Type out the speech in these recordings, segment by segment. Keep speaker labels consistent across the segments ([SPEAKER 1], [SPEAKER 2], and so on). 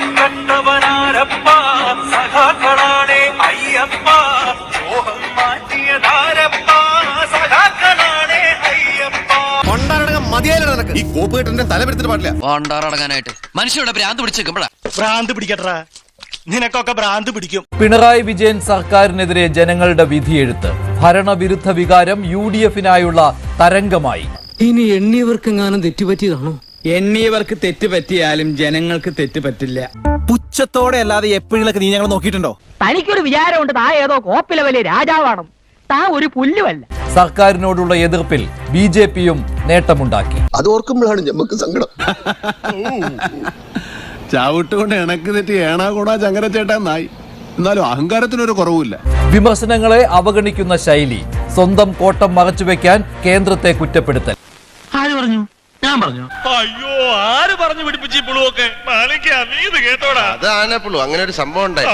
[SPEAKER 1] മോഹം കണ്ടവനാരപ്പ സഖാക്കളാണേ അയ്യപ്പ മോഹം മാറ്റിയതാരപ്പ സഖാക്കളാണേ അയ്യപ്പ.
[SPEAKER 2] കൊണ്ടാടകം മതിയായില്ല നിനക്ക്. ഈ കോപ്പ് കെട്ടിന്റെ തലപ്പെടുത്തിട്ട് പാടില്ല.
[SPEAKER 3] കൊണ്ടാറടങ്ങാനായിട്ട് മനുഷ്യരുടെ ഭ്രാന്ത് പിടിച്ചേക്കുമ്പോഴാ
[SPEAKER 4] ഭ്രാന്ത് പിടിക്കട്ടാ നിനക്കൊക്കെ ഭ്രാന്ത് പിടിക്കും.
[SPEAKER 5] പിണറായി വിജയൻ സർക്കാരിനെതിരെ ജനങ്ങളുടെ വിധിയെഴുത്ത്. ഭരണവിരുദ്ധ വികാരം യു ഡി എഫിനായുള്ള തരംഗമായി.
[SPEAKER 6] ഇനി എണ്ണിയവർക്കെങ്ങാനും തെറ്റുപറ്റിയതാണോ?
[SPEAKER 7] എണ്ണിയവർക്ക് തെറ്റ് പറ്റിയാലും ജനങ്ങൾക്ക് തെറ്റ് പറ്റില്ല.
[SPEAKER 2] പുച്ഛത്തോടെ അല്ലാതെ എപ്പോഴും നീ ഞങ്ങൾ നോക്കിയിട്ടുണ്ടോ?
[SPEAKER 8] തനിക്കൊരു വിചാരമുണ്ട് താ ഏതോ കോപ്പിലെ വലിയ രാജാവാണ് താ ഒരു പുല്ലുമല്ല.
[SPEAKER 5] സർക്കാരിനോടുള്ള എതിർപ്പിൽ ബി ജെ പിയും നേട്ടമുണ്ടാക്കി.
[SPEAKER 9] അത് ഓർക്കുമ്പോഴാണ് ഞമ്മക്ക് സങ്കടം.
[SPEAKER 10] ചാവിട്ടുകൊണ്ട് ഇണക്ക് തെറ്റി ഏണാ കൂടാ ചങ്കരച്ചേട്ടാ നായി എന്നാലും അഹങ്കാരത്തിനൊരു കുറവുമില്ല.
[SPEAKER 5] വിമർശനങ്ങളെ അവഗണിക്കുന്ന ശൈലി സ്വന്തം കോട്ടം മറച്ചുവെക്കാൻ കേന്ദ്രത്തെ കുറ്റപ്പെടുത്തൽ.
[SPEAKER 4] ആര് പറഞ്ഞു? ഞാൻ പറഞ്ഞു?
[SPEAKER 1] അയ്യോ ആര് പറഞ്ഞു പിടിപ്പിച്ചു പുളുവൊക്കെ? നീ ഇത് കേട്ടോടാ.
[SPEAKER 9] അതാണ് പുളു. അങ്ങനെ ഒരു സംഭവം ഉണ്ടായി.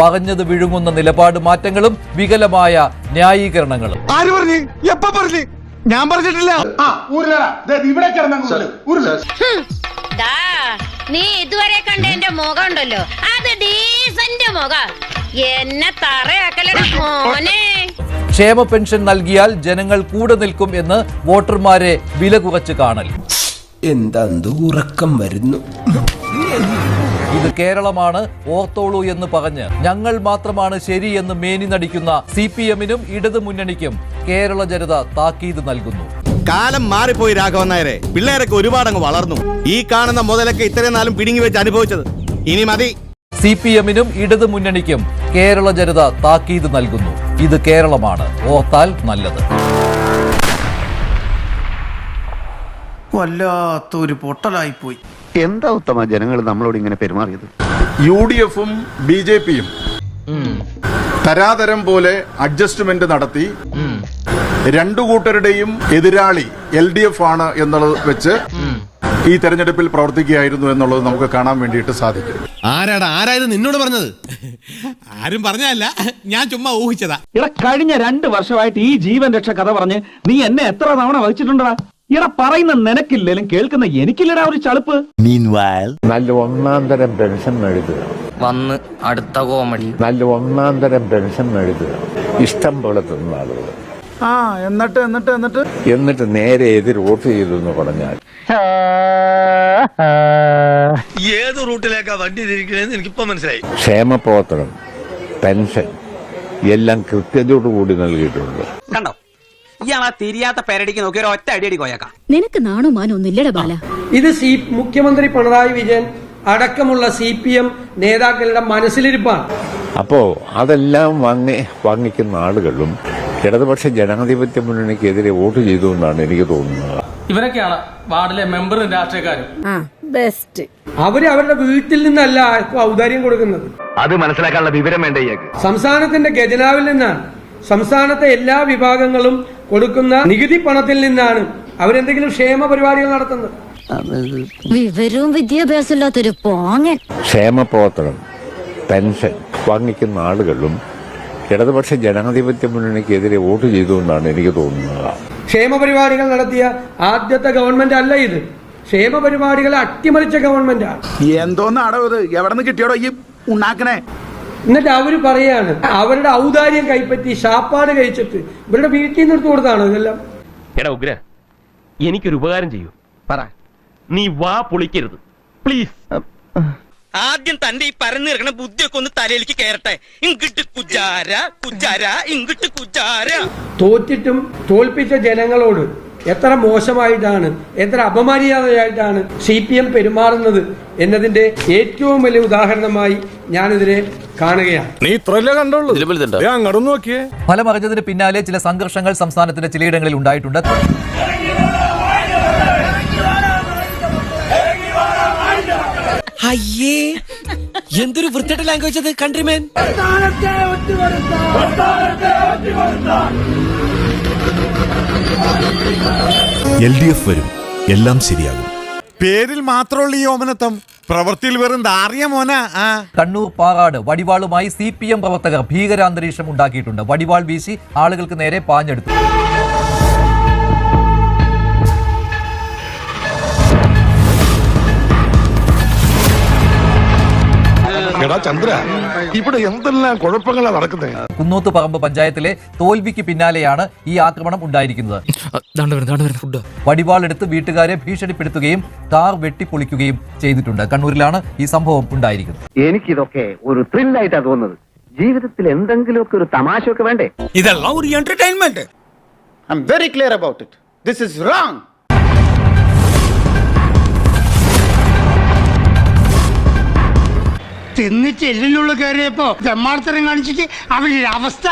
[SPEAKER 5] പറഞ്ഞത് വിഴുങ്ങുന്ന നിലപാട് മാറ്റങ്ങളും വികലമായ ന്യായീകരണങ്ങളും.
[SPEAKER 2] ആര് പറഞ്ഞു? എപ്പ പറഞ്ഞു? ഞാൻ പറഞ്ഞിട്ടില്ല.
[SPEAKER 11] ഇവിടെ നീ ഇതുവരെ കണ്ട എന്റെ മുഖം ഉണ്ടല്ലോ. അത് ഡീസന്റ് മുഖം. എന്നെ തറയാക്കലട മോനെ.
[SPEAKER 5] ക്ഷേമ പെൻഷൻ നൽകിയാൽ ജനങ്ങൾ കൂടെ നിൽക്കും എന്ന് വോട്ടർമാരെ വില കുറച്ച് കാണൽ.
[SPEAKER 9] എന്താ ഉറക്കം വരുന്നു?
[SPEAKER 5] ഇത് കേരളമാണ് ഓർത്തോളൂ എന്ന് പറഞ്ഞ്. ഞങ്ങൾ മാത്രമാണ് ശരി എന്ന് മേനി നടിക്കുന്ന സി പി എമ്മിനും ഇടതു മുന്നണിക്കും കേരള ജനത താക്കീത് നൽകുന്നു.
[SPEAKER 2] കാലം മാറിപ്പോയി രാഘവൻ നായരെ. പിള്ളേരൊക്കെ ഒരുപാട് അങ്ങ് വളർന്നു. ഈ കാണുന്ന മുതലൊക്കെ ഇത്രയും നാളും പിടിങ്ങി വെച്ച് അനുഭവിച്ചത്. ഇനി മതി.
[SPEAKER 5] സി പി എമ്മിനും ഇടതു മുന്നണിക്കും കേരള ജനത താക്കീത് നൽകുന്നു. ഇത് കേരളമാണ്. ഓർത്താൽ നല്ലത്.
[SPEAKER 10] വല്ലാത്തൊരു പൊട്ടലായി പോയി
[SPEAKER 9] എന്താ ഉത്തമ ജനങ്ങൾ നമ്മളോട് ഇങ്ങനെ പെരുമാറിയത്?
[SPEAKER 10] യു ഡി എഫും ബി ജെ പിയും തരാതരം പോലെ അഡ്ജസ്റ്റ്മെന്റ് നടത്തി. രണ്ടു കൂട്ടരുടെയും എതിരാളി എൽ ഡി എഫ് ആണ് എന്നുള്ളത് വെച്ച് ഈ തെരഞ്ഞെടുപ്പിൽ പ്രവർത്തിക്കുകയായിരുന്നു എന്നുള്ളത് നമുക്ക് കാണാൻ വേണ്ടിയിട്ട് സാധിക്കും.
[SPEAKER 2] ആരാടാ? ആരായത് നിന്നോട് പറഞ്ഞത്? ആരും പറഞ്ഞല്ല ഞാൻ ചുമ്മാ ഊഹിച്ചതാ.
[SPEAKER 7] ഇട കഴിഞ്ഞ രണ്ട് വർഷമായിട്ട് ഈ ജീവൻ രക്ഷ കഥ പറഞ്ഞ് നീ എന്നെ എത്ര തവണ വഹിച്ചിട്ടുണ്ടടാ? ഇട പറയുന്ന നിനക്കില്ലേലും കേൾക്കുന്ന എനിക്കില്ലടാ ഒരു ചളുപ്പ്?
[SPEAKER 9] നല്ല ഒന്നാം തരം പെൻഷൻ എഴുതുക.
[SPEAKER 3] വന്ന് അടുത്ത കോമഡി.
[SPEAKER 9] നല്ല ഒന്നാം തരം പെൻഷൻ എഴുതുക. ഇഷ്ടം പോലെ തിന്ന ആളുകൾ.
[SPEAKER 10] ആ എന്നിട്ട് എന്നിട്ട് എന്നിട്ട്?
[SPEAKER 9] എന്നിട്ട് നേരെ എതിർ വോട്ട് ചെയ്തു എന്ന് പറഞ്ഞാൽ.
[SPEAKER 4] ഏത് റൂട്ടിലേക്കാ വണ്ടി തിരിക്കണേന്ന് എനിക്കിപ്പോ മനസ്സിലായി.
[SPEAKER 9] ക്ഷേമ പ്രവർത്തനം പെൻഷൻ എല്ലാം കൃത്യതയോടുകൂടി നൽകിയിട്ടുണ്ട്.
[SPEAKER 7] കണ്ടോ? ഇയാളാ തിരിയാത്ത പേരടിക്ക് നോക്കി ഒരു ഒറ്റ അടിയടി കോയക്കാം.
[SPEAKER 11] നിനക്ക് നാണോ മാനോ ഒന്നില്ലട ബാല.
[SPEAKER 8] ഇത് സി മുഖ്യമന്ത്രി പിണറായി വിജയൻ അടക്കമുള്ള സി പി എം നേതാക്കളുടെ മനസ്സിലിരിപ്പാണ്.
[SPEAKER 9] അപ്പോ അതെല്ലാം വാങ്ങി വാങ്ങിക്കുന്ന ആളുകളും ഇടതുപക്ഷ ജനാധിപത്യ മുന്നണിക്കെതിരെ വോട്ട് ചെയ്തു എന്നാണ് എനിക്ക് തോന്നുന്നത്.
[SPEAKER 8] ഇവരൊക്കെയാണ് വാർഡിലെ മെമ്പറും രാഷ്ട്രീയക്കാരും.
[SPEAKER 11] ആ ബെസ്റ്റ്
[SPEAKER 8] അവർ അവരുടെ വീട്ടിൽ നിന്നല്ല ഇപ്പൊ ഔദാര്യം കൊടുക്കുന്നത്.
[SPEAKER 4] അത് മനസ്സിലാക്കാനുള്ള വിവരം വേണ്ട
[SPEAKER 8] സംസ്ഥാനത്തിന്റെ ഖജനാവിൽ നിന്നാണ്. സംസ്ഥാനത്തെ എല്ലാ വിഭാഗങ്ങളും കൊടുക്കുന്ന നികുതി പണത്തിൽ നിന്നാണ് അവരെന്തെങ്കിലും ക്ഷേമ പരിപാടികൾ നടത്തുന്നത്.
[SPEAKER 11] വിവരവും വിദ്യാഭ്യാസം ഇല്ലാത്തൊരു പോങ്ങൻ.
[SPEAKER 9] ക്ഷേമ പ്രവർത്തനം പെൻഷൻ വാങ്ങിക്കുന്ന ആളുകളും ഇടതുപക്ഷ ജനാധിപത്യ മുന്നണിക്കെതിരെ വോട്ട് ചെയ്തു എന്നാണ് എനിക്ക് തോന്നുന്നത്.
[SPEAKER 8] ക്ഷേമപരിപാടികൾ നടത്തിയ ആദ്യത്തെ ഗവൺമെന്റ് അല്ല ഇത്. ക്ഷേമപരിപാടികളെ അട്ടിമറിച്ച ഗവൺമെന്റാണ്
[SPEAKER 10] എന്തോന്നാടോ ഇത്. എവിടെ നിന്ന് കിട്ടിയോടോ ഈ ഉണ്ടാക്കണേ
[SPEAKER 8] എന്നിട്ട് അവർ പറയാണ് അവരുടെ ഔദാര്യം കൈപ്പറ്റി ഷാപ്പാട് കഴിച്ചിട്ട് ഇവരുടെ വീട്ടിൽ നിന്ന് എടുത്തു കൊടുത്താണ് ഇതെല്ലാം?
[SPEAKER 4] എടാ ഉഗ്ര എനിക്കൊരു ഉപകാരം ചെയ്യൂ. പറ. നീ വാ പൊളിക്കരുത്. പ്ലീസ്
[SPEAKER 7] ആദ്യം തന്റെ ഈ പരന്നു കിടക്കണ ബുദ്ധിയൊക്കെ ഒന്ന് തലയിലേക്ക് കയറട്ടെ. ഇങ്ങിട്ട് കുജാര കുജാര ഇങ്ങിട്ട് കുജാര.
[SPEAKER 8] തോറ്റിട്ടും തോൽപ്പിച്ച ജനങ്ങളോട് എത്ര മോശമായിട്ടാണ് എത്ര അപമര്യാദയായിട്ടാണ് സി പി എം പെരുമാറുന്നത് എന്നതിന്റെ ഏറ്റവും വലിയ ഉദാഹരണമായി ഞാനിതിനെ കാണുകയാണ്.
[SPEAKER 10] നീ കണ്ടുള്ളൂ? അങ്ങോട്ട് നോക്കിയേ.
[SPEAKER 5] പിന്നാലെ ചില സംഘർഷങ്ങൾ സംസ്ഥാനത്തിന്റെ ചിലയിടങ്ങളിൽ ഉണ്ടായിട്ടുണ്ട്.
[SPEAKER 7] അയ്യേ. എന്തൊരു വൃത്തിയുടെ ലാംഗ്വേജ് അത് കൺട്രിമേൻ
[SPEAKER 10] എൽ ഡി എഫ് വരും. എല്ലാം ശരിയാകും. പേരിൽ മാത്രമുള്ള ഈ ഓമനത്വം പ്രവൃത്തിയിൽ വെറും ദാറിയ മോന ആ.
[SPEAKER 5] കണ്ണൂർ പാറാട് വടിവാളുമായി സി പി എം പ്രവർത്തകർ ഭീകരാന്തരീക്ഷം ഉണ്ടാക്കിയിട്ടുണ്ട്. വടിവാൾ വീശി ആളുകൾക്ക് നേരെ പാഞ്ഞെടുത്തു.
[SPEAKER 1] എടാ ചന്ദ്ര ഇവിടെ എന്തെല്ലാം കുഴപ്പങ്ങളാണ് നടക്കുന്നത്
[SPEAKER 5] കുന്നോത്ത് പറമ്പ് പഞ്ചായത്തിലെ തോൽവിക്ക് പിന്നാലെയാണ് ഈ ആക്രമണം ഉണ്ടായിരിക്കുന്നത്. വടിവാളെടുത്ത് വീട്ടുകാരെ ഭീഷണിപ്പെടുത്തുകയും കാർ വെട്ടിപ്പൊളിക്കുകയും ചെയ്തിട്ടുണ്ട്. കണ്ണൂരിലാണ് ഈ സംഭവം ഉണ്ടായിരിക്കുന്നത്.
[SPEAKER 12] എനിക്കിതൊക്കെ ഒരു ത്രില്ലായിട്ടാ തോന്നുന്നത്. ജീവിതത്തിൽ എന്തെങ്കിലുമൊക്കെ ഒരു തമാശ ഒക്കെ വേണ്ടേ?
[SPEAKER 13] ഇതെല്ലാം ഒരു entertainment
[SPEAKER 12] I am very clear about it this is wrong
[SPEAKER 6] തിന്നിട്ട് എല്ലിനുള്ള കയറിയപ്പോ തെമ്മാടത്തരം കാണിച്ചിട്ട് അവരുടെ അവസ്ഥ.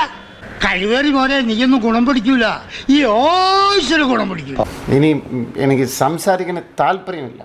[SPEAKER 6] കഴിവേറി മോനെ നീയൊന്നും ഗുണം പിടിക്കൂല. ഈ ഓശ്വര ഗുണം പിടിക്കൂല.
[SPEAKER 12] ഇനി എനിക്ക് സംസാരിക്കുന്ന താല്പര്യമില്ല.